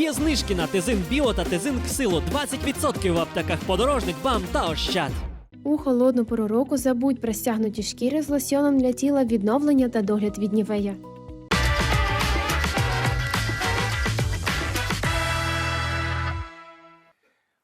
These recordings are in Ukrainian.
Є знижки на Тезин Біо та Тезин Ксило 20% в аптеках подорожник, бам та ощад. У холодну пору року забудь про стягнуті шкіри з лосьоном для тіла відновлення та догляд від нівея.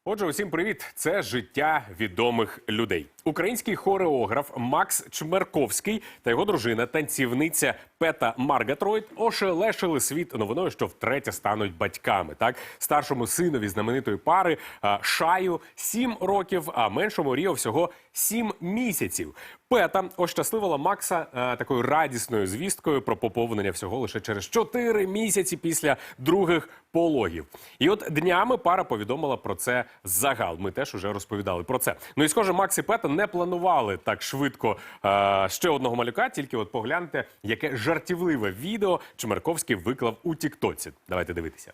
Отже, усім привіт! Це життя відомих людей. Український хореограф Макс Чмерковський та його дружина, танцівниця Пета Маргатройд, ошелешили світ новиною, що втретє стануть батьками. Так, старшому синові знаменитої пари Шаю 7 років, а меншому Ріо всього 7 місяців. Пета ощасливила Макса а, такою радісною звісткою про поповнення всього лише через 4 місяці після других пологів. І от днями пара повідомила про це загал. Ми теж уже розповідали про це. Ну і схоже, Макс і Пета не планували так швидко е, ще одного малюка. Тільки от погляньте, яке жартівливе відео Чмерковський виклав у Тіктоці. Давайте дивитися.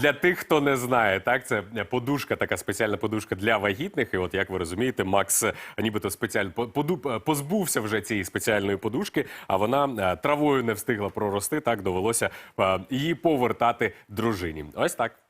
Для тих, хто не знає, так це подушка, така спеціальна подушка для вагітних. І от як ви розумієте, Макс е, нібито спеціально е, позбувся вже цієї спеціальної подушки, а вона е, травою не встигла прорости. Так довелося її повертати дружині. Ось так.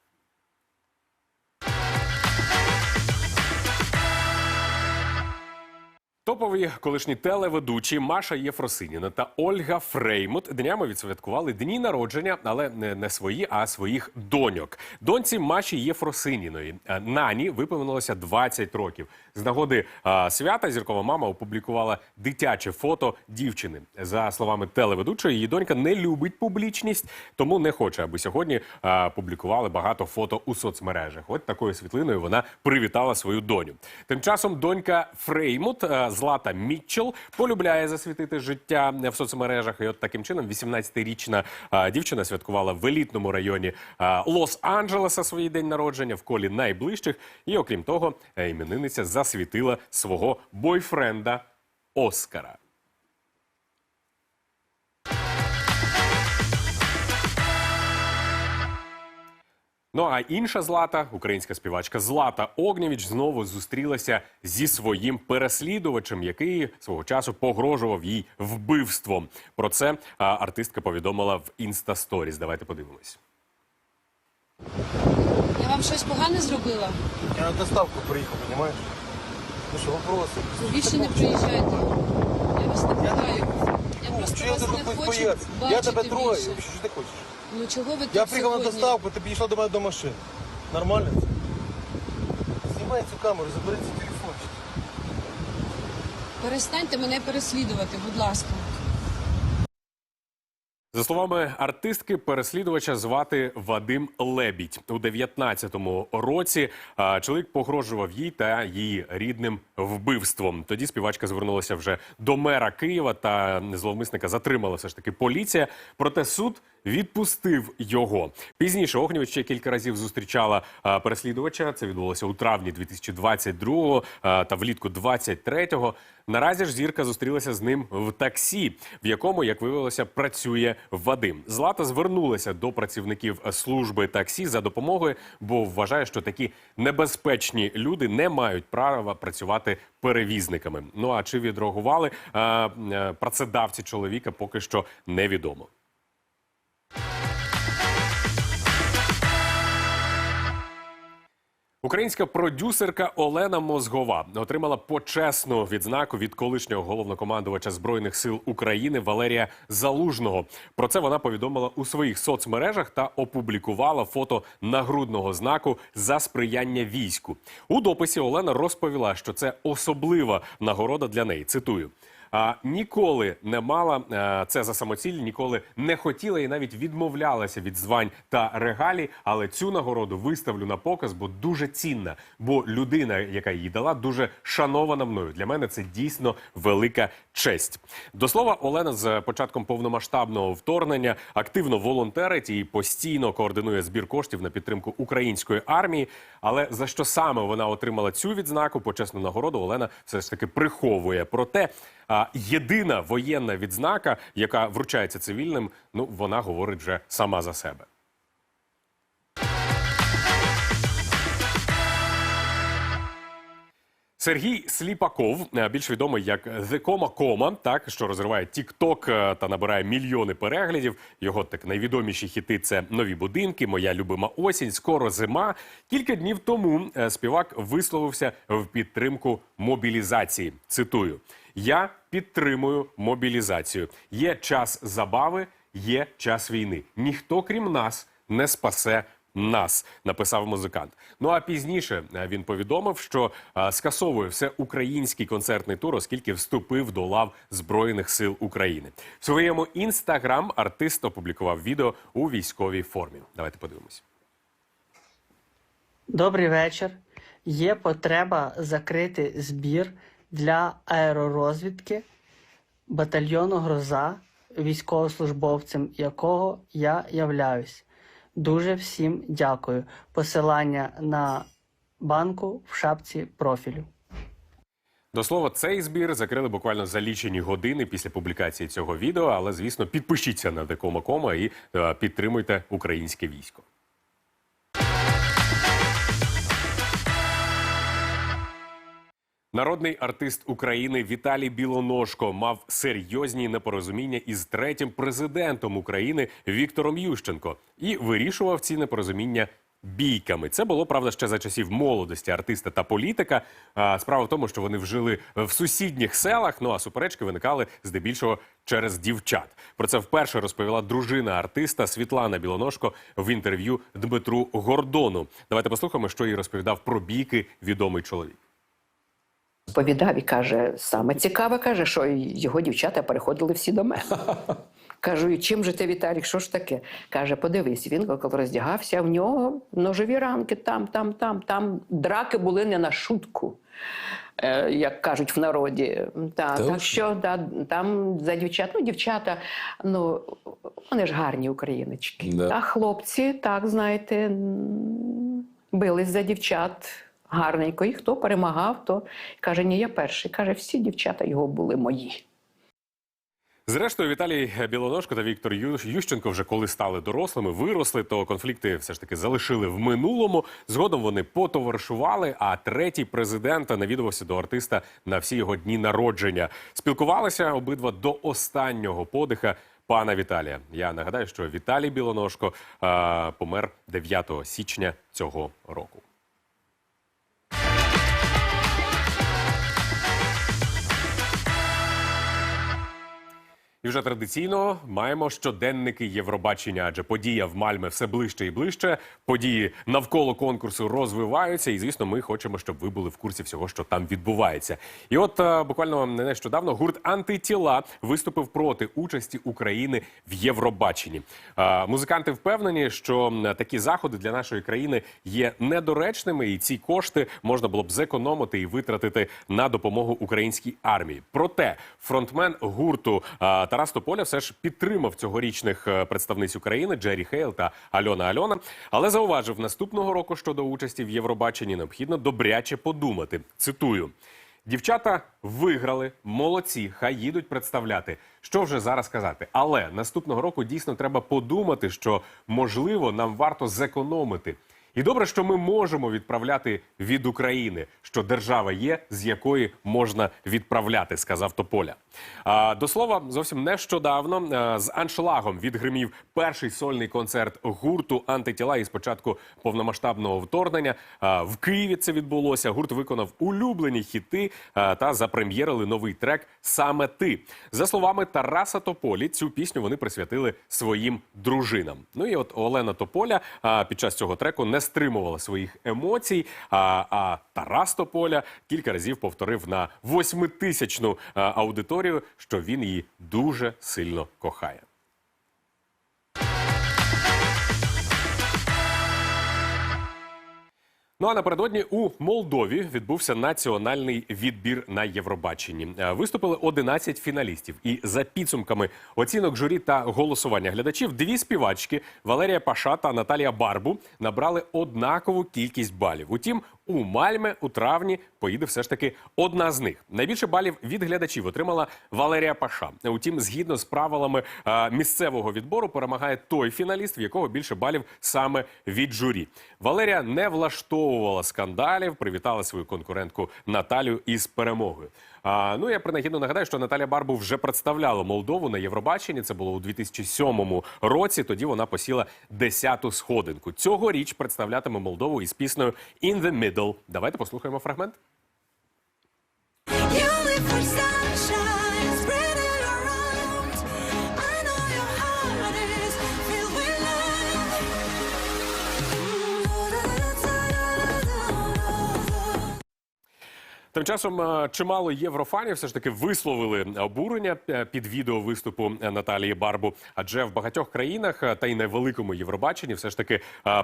Топові колишні телеведучі Маша Єфросиніна та Ольга Фреймут днями відсвяткували дні народження, але не, свої, а своїх доньок. Доньці Маші Єфросиніної е, Нані виповнилося 20 років. З нагоди е, свята зіркова мама опублікувала дитяче фото дівчини. За словами телеведучої, її донька не любить публічність, тому не хоче, аби сьогодні е, публікували багато фото у соцмережах. От такою світлиною вона привітала свою доню. Тим часом донька Фреймут е, Злата Мітчел полюбляє засвітити життя в соцмережах. І от таким чином 18-річна е, дівчина святкувала в елітному районі Лос-Анджелеса свій день народження в колі найближчих. І окрім того, іменинниця засвітила свого бойфренда Оскара. Ну а інша злата, українська співачка Злата Огнєвіч, знову зустрілася зі своїм переслідувачем, який свого часу погрожував їй вбивством. Про це а, артистка повідомила в інстасторіс. Давайте подивимось. Я вам щось погане зробила? Я на доставку приїхав, понимаешь? Ну що, вопроси? Більше не приїжджайте. Я вас не питаю. Я Ну, просто я вас тебе не хочу хочу? Я бачити тебе трою, більше. що ти хочеш? Ну чого ви тут Я приїхав на сьогодні? доставку, ти підійшла до мене до машини. Нормально це? Знімай цю камеру, забери цей телефон. Перестаньте мене переслідувати, будь ласка. За словами артистки, переслідувача звати Вадим Лебідь. У 19-му році чоловік погрожував їй та її рідним вбивством. Тоді співачка звернулася вже до мера Києва та зловмисника затримала все ж таки поліція. Проте суд відпустив його. Пізніше Огнєвіч ще кілька разів зустрічала а, переслідувача. Це відбулося у травні 2022-го а, та влітку 23-го. Наразі ж зірка зустрілася з ним в таксі, в якому, як виявилося, працює Вадим. Злата звернулася до працівників служби таксі за допомогою, бо вважає, що такі небезпечні люди не мають права працювати перевізниками. Ну а чи відреагували е, е, працедавці чоловіка, поки що невідомо. Українська продюсерка Олена Мозгова отримала почесну відзнаку від колишнього головнокомандувача збройних сил України Валерія Залужного. Про це вона повідомила у своїх соцмережах та опублікувала фото нагрудного знаку за сприяння війську. У дописі Олена розповіла, що це особлива нагорода для неї. Цитую. Ніколи не мала е, це за самоціль, ніколи не хотіла і навіть відмовлялася від звань та регалій. Але цю нагороду виставлю на показ, бо дуже цінна. Бо людина, яка її дала, дуже шанована мною. Для мене це дійсно велика честь. До слова, Олена з початком повномасштабного вторгнення активно волонтерить і постійно координує збір коштів на підтримку української армії. Але за що саме вона отримала цю відзнаку, почесну нагороду, Олена все ж таки приховує. Проте а, єдина воєнна відзнака, яка вручається цивільним, ну вона говорить вже сама за себе. Сергій Сліпаков, е, більш відомий як The Coma Coma, так що розриває TikTok е, та набирає мільйони переглядів. Його так найвідоміші хіти це нові будинки, моя любима осінь, скоро зима. Кілька днів тому е, співак висловився в підтримку мобілізації. Цитую: я підтримую мобілізацію. Є час забави, є час війни. Ніхто крім нас не спасе нас, написав музикант. Ну а пізніше е, він повідомив, що е, скасовує все український концертний тур, оскільки вступив до лав Збройних сил України. В своєму інстаграм артист опублікував відео у військовій формі. Давайте подивимось. Добрий вечір. Є потреба закрити збір для аеророзвідки батальйону Гроза, військовослужбовцем якого я являюсь. Дуже всім дякую. Посилання на банку в шапці профілю. До слова, цей збір закрили буквально за лічені години після публікації цього відео. Але звісно, підпишіться на Декома.кома і е, підтримуйте українське військо. Народний артист України Віталій Білоножко мав серйозні непорозуміння із третім президентом України Віктором Ющенко і вирішував ці непорозуміння бійками. Це було правда ще за часів молодості артиста та політика. Справа в тому, що вони вжили в сусідніх селах. Ну а суперечки виникали здебільшого через дівчат. Про це вперше розповіла дружина артиста Світлана Білоножко в інтерв'ю Дмитру Гордону. Давайте послухаємо, що їй розповідав про бійки відомий чоловік. Розповідав і каже, саме цікаве, каже, що його дівчата переходили всі до мене. Кажу, і чим же ти, Віталік, що ж таке? Каже, подивись, він коли роздягався, в нього ножові ранки там, там, там, там драки були не на шутку. е, Як кажуть в народі, та, так що да, там за дівчат, ну дівчата, ну вони ж гарні україночки. А хлопці, так знаєте, бились за дівчат гарненько. І хто перемагав, то каже, ні, я перший. Каже, всі дівчата його були мої. Зрештою, Віталій Білоножко та Віктор Ющенко вже коли стали дорослими, виросли, то конфлікти все ж таки залишили в минулому. Згодом вони потоваришували. А третій президент навідувався до артиста на всі його дні народження. Спілкувалися обидва до останнього подиха. Пана Віталія. Я нагадаю, що Віталій Білоножко а, помер 9 січня цього року. І вже традиційно маємо щоденники Євробачення, адже подія в Мальме все ближче і ближче. Події навколо конкурсу розвиваються, і звісно, ми хочемо, щоб ви були в курсі всього, що там відбувається. І от е, буквально не нещодавно гурт антитіла виступив проти участі України в Євробаченні. Е, Музиканти впевнені, що такі заходи для нашої країни є недоречними, і ці кошти можна було б зекономити і витратити на допомогу українській армії. Проте фронтмен гурту е, Тарас Тополя все ж підтримав цьогорічних е, представниць України Джері Хейл та Альона Альона, але зауважив, наступного року щодо участі в Євробаченні необхідно добряче подумати. Цитую. Дівчата виграли, молодці, хай їдуть представляти. Що вже зараз казати? Але наступного року дійсно треба подумати, що можливо нам варто зекономити. І добре, що ми можемо відправляти від України, що держава є, з якої можна відправляти, сказав Тополя. А, до слова, зовсім нещодавно а, з аншлагом відгримів перший сольний концерт гурту антитіла із початку повномасштабного вторгнення. В Києві це відбулося. Гурт виконав улюблені хіти а, та запрем'єрили новий трек Саме ти. За словами Тараса Тополі, цю пісню вони присвятили своїм дружинам. Ну і от Олена Тополя а, під час цього треку не стримувала своїх емоцій. А, а Тарас Тополя кілька разів повторив на восьмитисячну аудиторію, що він її дуже сильно кохає. Ну а напередодні у Молдові відбувся національний відбір на Євробаченні. Е, Виступили 11 фіналістів. І за підсумками оцінок журі та голосування глядачів, дві співачки Валерія Паша та Наталія Барбу набрали однакову кількість балів. Утім, у Мальме у травні поїде все ж таки одна з них. Найбільше балів від глядачів отримала Валерія Паша. Утім, згідно з правилами е, місцевого відбору, перемагає той фіналіст, в якого більше балів саме від журі. Валерія не влаштовувала скандалів, привітала свою конкурентку Наталію із перемогою. А, ну я принагідно нагадаю, що Наталя Барбу вже представляла Молдову на Євробаченні. Це було у 2007 році. Тоді вона посіла 10-ту сходинку. Цьогоріч представлятиме Молдову із піснею «In the Middle». Давайте послухаємо фрагмент. You live for Тим часом е, чимало єврофанів все ж таки висловили обурення е, під відео виступу е, Наталії Барбу. Адже в багатьох країнах та й на великому Євробаченні все ж таки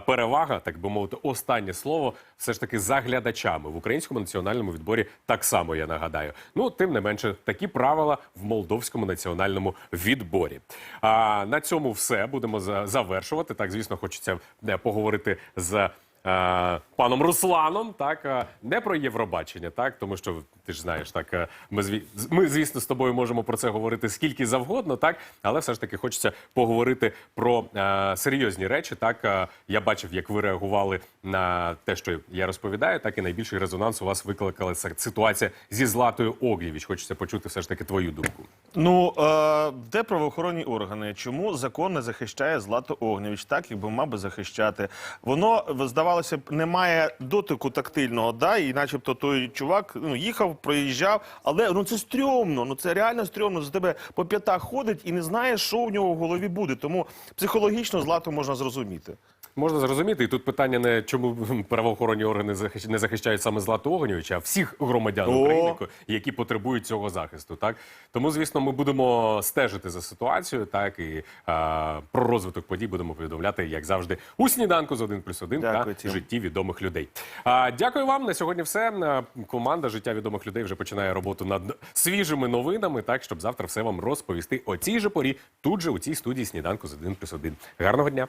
перевага, так би мовити, останнє слово, все ж таки за глядачами в українському національному відборі. Так само я нагадаю. Ну тим не менше, такі правила в молдовському національному відборі. А на цьому все будемо за- завершувати. Так, звісно, хочеться поговорити з. Е, Паном Русланом, так е, не про Євробачення, так? Тому що ти ж знаєш, так е, ми зві... звісно, з тобою можемо про це говорити скільки завгодно, так але все ж таки хочеться поговорити про е, серйозні речі. Так е, я бачив, як ви реагували на те, що я розповідаю, так і найбільший резонанс у вас викликала ситуація зі Златою Оглівіч. Хочеться почути все ж таки твою думку. Ну, е, де правоохоронні органи? Чому закон не захищає Злату Огнєвіч так, як би мав би захищати? Воно, здавалося б, немає дотику тактильного, да, і начебто той чувак ну, їхав, проїжджав, але ну це стрьомно, ну це реально стрьомно. За тебе по п'ятах ходить і не знає, що в нього в голові буде. Тому психологічно Злату можна зрозуміти. Можна зрозуміти, і тут питання не чому правоохоронні органи не захищають саме Злату Огнєвича, а всіх громадян О! України, які потребують цього захисту. Так тому, звісно, ми будемо стежити за ситуацією, так і а, про розвиток подій будемо повідомляти, як завжди, у сніданку з 1 плюс 1 Дякую, та житті відомих людей. А, дякую вам на сьогодні. Все команда життя відомих людей вже починає роботу над свіжими новинами, так щоб завтра все вам розповісти о цій же порі, тут же у цій студії сніданку з 1 плюс 1. Гарного дня.